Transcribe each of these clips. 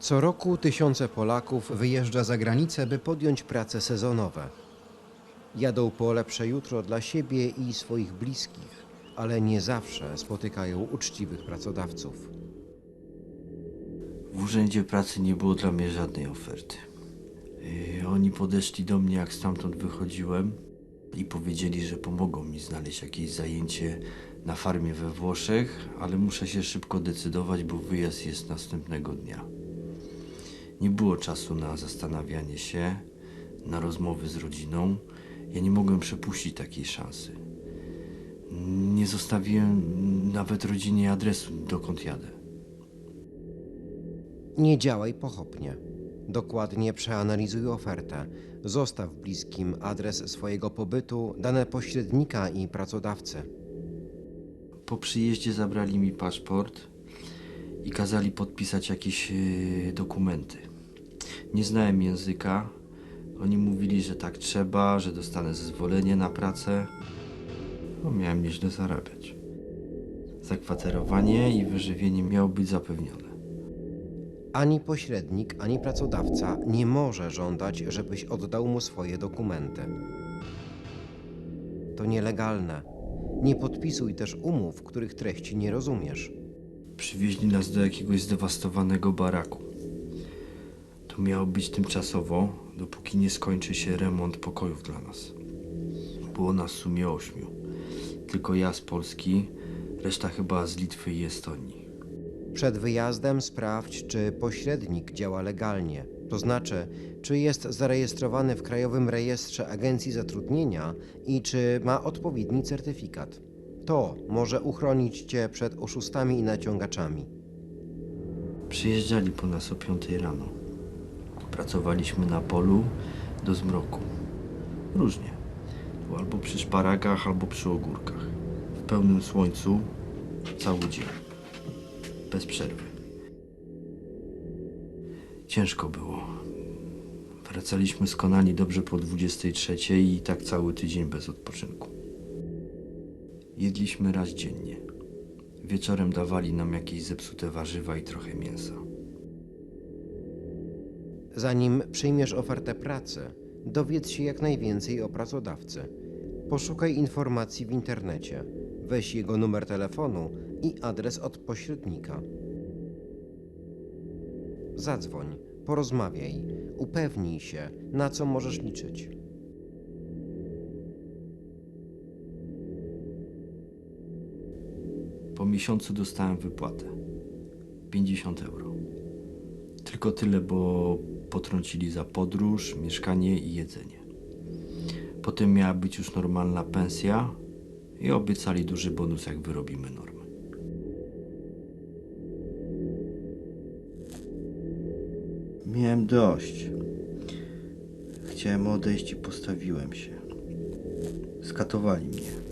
Co roku tysiące Polaków wyjeżdża za granicę, by podjąć prace sezonowe. Jadą po lepsze jutro dla siebie i swoich bliskich, ale nie zawsze spotykają uczciwych pracodawców. W urzędzie pracy nie było dla mnie żadnej oferty. Yy, oni podeszli do mnie, jak stamtąd wychodziłem i powiedzieli, że pomogą mi znaleźć jakieś zajęcie na farmie we Włoszech, ale muszę się szybko decydować, bo wyjazd jest następnego dnia. Nie było czasu na zastanawianie się, na rozmowy z rodziną. Ja nie mogłem przepuścić takiej szansy. Nie zostawiłem nawet rodzinie adresu, dokąd jadę. Nie działaj pochopnie. Dokładnie przeanalizuj ofertę. Zostaw bliskim adres swojego pobytu, dane pośrednika i pracodawcy. Po przyjeździe zabrali mi paszport i kazali podpisać jakieś yy, dokumenty. Nie znałem języka. Oni mówili, że tak trzeba, że dostanę zezwolenie na pracę. No, miałem nieźle zarabiać. Zakwaterowanie i wyżywienie miało być zapewnione. Ani pośrednik, ani pracodawca nie może żądać, żebyś oddał mu swoje dokumenty. To nielegalne. Nie podpisuj też umów, których treści nie rozumiesz. Przywieźli nas do jakiegoś zdewastowanego baraku. To miało być tymczasowo, dopóki nie skończy się remont pokojów dla nas. Było nas w sumie ośmiu. Tylko ja z Polski, reszta chyba z Litwy i Estonii. Przed wyjazdem sprawdź, czy pośrednik działa legalnie, to znaczy, czy jest zarejestrowany w Krajowym Rejestrze Agencji Zatrudnienia i czy ma odpowiedni certyfikat. To może uchronić Cię przed oszustami i naciągaczami. Przyjeżdżali po nas o 5 rano. Pracowaliśmy na polu do zmroku. Różnie. Albo przy szparagach, albo przy ogórkach. W pełnym słońcu cały dzień. Bez przerwy. Ciężko było. Wracaliśmy z Konani dobrze po 23 i tak cały tydzień bez odpoczynku. Jedliśmy raz dziennie. Wieczorem dawali nam jakieś zepsute warzywa i trochę mięsa. Zanim przyjmiesz ofertę pracy, dowiedz się jak najwięcej o pracodawcy. Poszukaj informacji w internecie. Weź jego numer telefonu i adres od pośrednika. Zadzwoń, porozmawiaj, upewnij się, na co możesz liczyć. Po miesiącu dostałem wypłatę 50 euro. Tylko tyle, bo potrącili za podróż, mieszkanie i jedzenie. Potem miała być już normalna pensja i obiecali duży bonus, jak wyrobimy normy. Miałem dość. Chciałem odejść i postawiłem się. Skatowali mnie.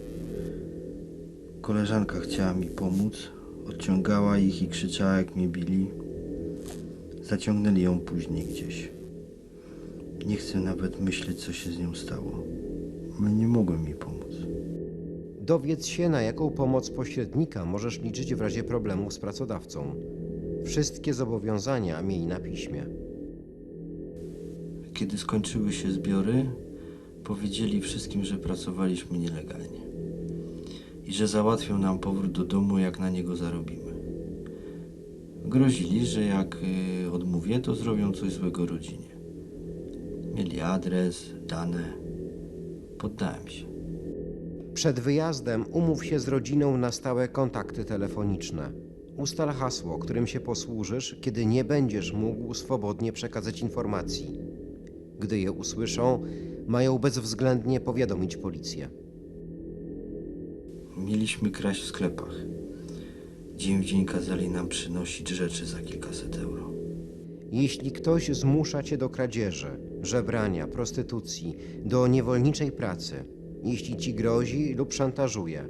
Koleżanka chciała mi pomóc, odciągała ich i krzyczała, jak mnie bili. Zaciągnęli ją później gdzieś. Nie chcę nawet myśleć, co się z nią stało. Nie mogłem jej pomóc. Dowiedz się, na jaką pomoc pośrednika możesz liczyć w razie problemów z pracodawcą. Wszystkie zobowiązania miej na piśmie. Kiedy skończyły się zbiory, powiedzieli wszystkim, że pracowaliśmy nielegalnie i że załatwią nam powrót do domu, jak na niego zarobimy. Grozili, że jak y, odmówię, to zrobią coś złego rodzinie. Mieli adres, dane. Poddałem się. Przed wyjazdem umów się z rodziną na stałe kontakty telefoniczne. Ustal hasło, którym się posłużysz, kiedy nie będziesz mógł swobodnie przekazać informacji. Gdy je usłyszą, mają bezwzględnie powiadomić policję. Mieliśmy kraść w sklepach. Dzień w dzień kazali nam przynosić rzeczy za kilkaset euro. Jeśli ktoś zmusza cię do kradzieży, żebrania, prostytucji, do niewolniczej pracy, jeśli ci grozi lub szantażuje,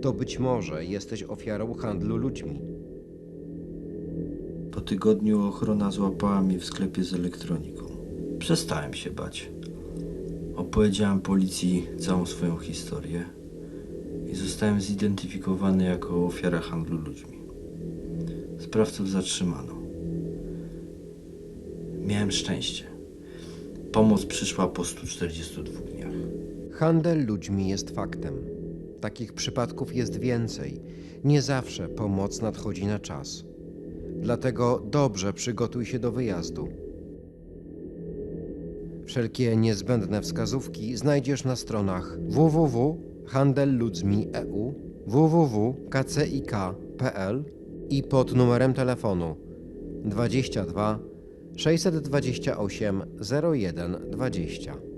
to być może jesteś ofiarą handlu ludźmi. Po tygodniu ochrona złapała mnie w sklepie z elektroniką. Przestałem się bać. Opowiedziałem policji całą swoją historię i zostałem zidentyfikowany jako ofiara handlu ludźmi. Sprawców zatrzymano. miałem szczęście. Pomoc przyszła po 142 dniach. Handel ludźmi jest faktem. Takich przypadków jest więcej. Nie zawsze pomoc nadchodzi na czas. Dlatego dobrze przygotuj się do wyjazdu. Wszelkie niezbędne wskazówki znajdziesz na stronach www.handelludźmi.eu, www.kcik.pl i pod numerem telefonu 22 628 01 20.